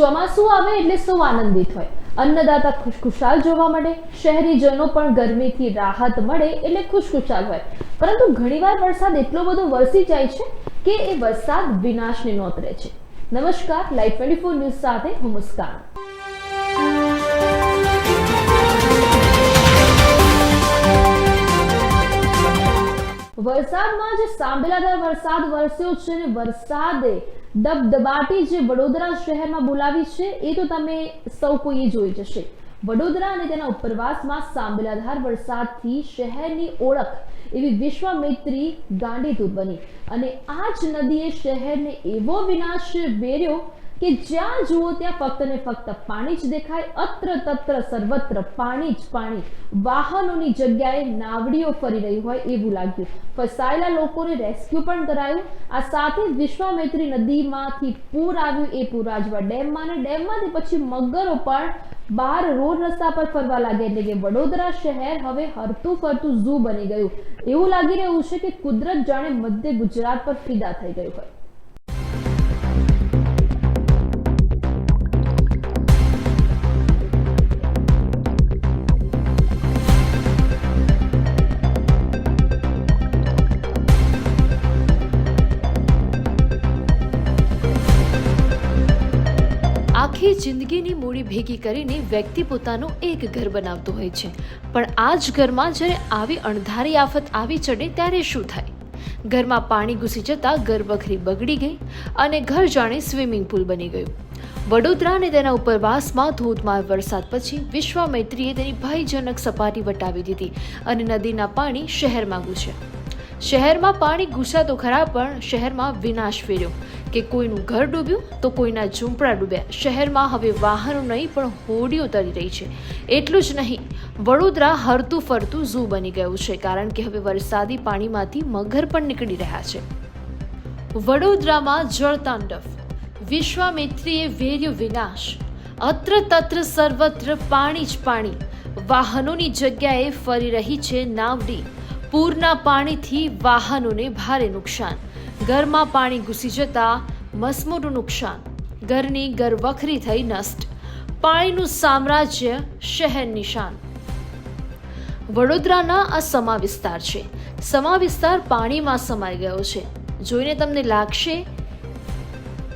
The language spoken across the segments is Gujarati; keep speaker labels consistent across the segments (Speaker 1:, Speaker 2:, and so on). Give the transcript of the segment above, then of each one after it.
Speaker 1: ચોમાસું આવે એટલે સૌ આનંદિત હોય. અન્નદાતા ખુશખુશાલ જોવા મળે, શહેરીજનો પણ ગરમીથી રાહત મળે એટલે ખુશખુશાલ હોય. પરંતુ ઘણીવાર વરસાદ એટલો બધો વરસી જાય છે કે એ વરસાદ વિનાશને નોતરે છે. નમસ્કાર, લાઈવ ટ્વેન્ટી ફોર ન્યૂઝ સાથે હું મુસ્કાન. વરસાદમાં જે સાંભળાદાર વરસાદ વરસ્યો છે ને વરસાદે દબદબાટી જે વડોદરા શહેરમાં બોલાવી છે, એ તો તમે સૌ કોઈએ જોઈ જશે. વડોદરા અને તેના ઉપરવાસમાં સાંભળાધાર વરસાદથી શહેરની ઓળખ એવી વિશ્વામિત્રી ગાંડીધૂર બની. અને આ જ નદીએ શહેરને એવો વિનાશ વેર્યો કે જ્યાં જુઓ ત્યાં ફક્ત ને ફક્ત પાણી જ દેખાય, અત્ર તત્ર સર્વત્ર પાણી જ પાણી. વાહનોની જગ્યાએ નાવડીઓ ફરી રહી હોય એવું લાગ્યું. ફસાયેલા લોકોને રેસ્ક્યુ પણ કરાયું. આ સાથે વિશ્વામિત્રી નદીમાંથી પૂર આવ્યું એ પૂર આજવા ડેમમાં અને ડેમમાંથી પછી મગરો પણ બહાર રોડ રસ્તા પર ફરવા લાગે એટલે કે વડોદરા શહેર હવે હરતું ફરતું ઝૂ બની ગયું. એવું લાગી રહ્યું છે કે કુદરત જાણે મધ્ય ગુજરાત પર ફિદા થઈ ગયું હોય.
Speaker 2: આખી જિંદગીની મૂડી ભેગી કરીને વ્યક્તિ પોતાનું એક ઘર બનાવતો હોય છે. પણ આ જ ઘરમાં જ્યારે આવી અણધારી આફત આવી ચડે ત્યારે શું થાય? ઘરમાં પાણી ઘૂસી જતાં ઘર બખરી બગડી ગઈ અને ઘર જાણે સ્વિમિંગ પુલ બની ગયું. વડોદરા અને તેના ઉપરવાસમાં ધોધમાર વરસાદ પછી વિશ્વામૈત્રીએ તેની ભયજનક સપાટી વટાવી દીધી અને નદીના પાણી શહેરમાં ઘૂસ્યા. શહેરમાં પાણી ઘૂસ્યા તો ખરા, પણ શહેરમાં વિનાશ ફેર્યો. કે કોઈનું ઘર ડૂબ્યું તો કોઈના ઝૂંપડા ડૂબ્યા. શહેરમાં હવે વાહનો નહીં, પણ હોડીઓ તરી રહી છે. એટલું જ નહીં, વડોદરા હરતું ફરતું ઝૂ બની ગયું છે, કારણ કે હવે વરસાદી પાણીમાંથી મગર પણ નીકળી રહ્યા છે. વડોદરામાં જળતાંડવ વિશ્વામિત્રીએ વેર્યો વિનાશ. અત્ર તત્ર સર્વત્ર પાણી જ પાણી. વાહનોની જગ્યાએ ફરી રહી છે નાવડી. પૂરના પાણીથી વાહનોને ભારે નુકસાન. ઘરમાં પાણી ઘૂસી જતા મસમોટું નુકસાન. ઘરની ઘરવખરી થઈ નષ્ટ. પાણીનું સામ્રાજ્ય શહેર નિશાન. વડોદરાના આ સમા વિસ્તાર છે. સમા વિસ્તાર પાણીમાં સમાઈ ગયો છે. જોઈને તમને લાગશે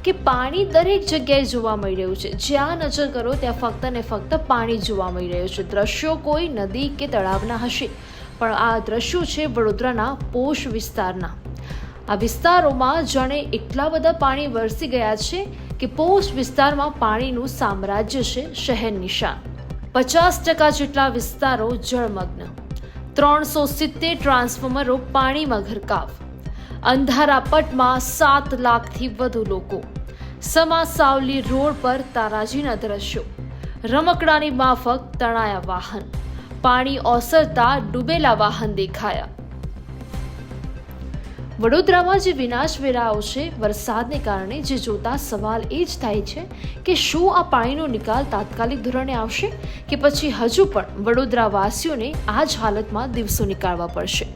Speaker 2: કે પાણી દરેક જગ્યાએ જોવા મળી રહ્યું છે. જ્યાં નજર કરો, ત્યાં ફક્ત ને ફક્ત પાણી જોવા મળી રહ્યું છે. દ્રશ્યો કોઈ નદી કે તળાવના હશે. પણ આ દ્રશ્યો છે વડોદરાના પોષ વિસ્તારના. આ વિસ્તારોમાં જાણે એટલા બધા પાણી વરસી ગયા છે કે પોષ વિસ્તારમાં પાણીનું સામ્રાજ્ય છે શહેર નિશાન. પચાસ ટકા જેટલા વિસ્તારો જળમગ્ન. ત્રણસો સિત્તેર ટ્રાન્સફોર્મરો પાણીમાં ઘરકાવ. અંધારા પટમાં સાત લાખથી વધુ લોકો. સમા સાવલી રોડ પર તારાજીના દ્રશ્યો. રમકડાની માફક તણાયા વાહન. પાણી ઓસરતા ડૂબેલા વાહન દેખાયા. વડોદરામાં જે વિનાશ વેરાયો છે, વરસાદને કારણે જે જોતા સવાલ એ જ થાય છે કે શું આ પાણીનો નિકાલ તાત્કાલિક ધોરણે આવશે કે પછી હજુ પણ વડોદરાવાસીઓને આ જ હાલતમાં દિવસો નીકાળવા પડશે.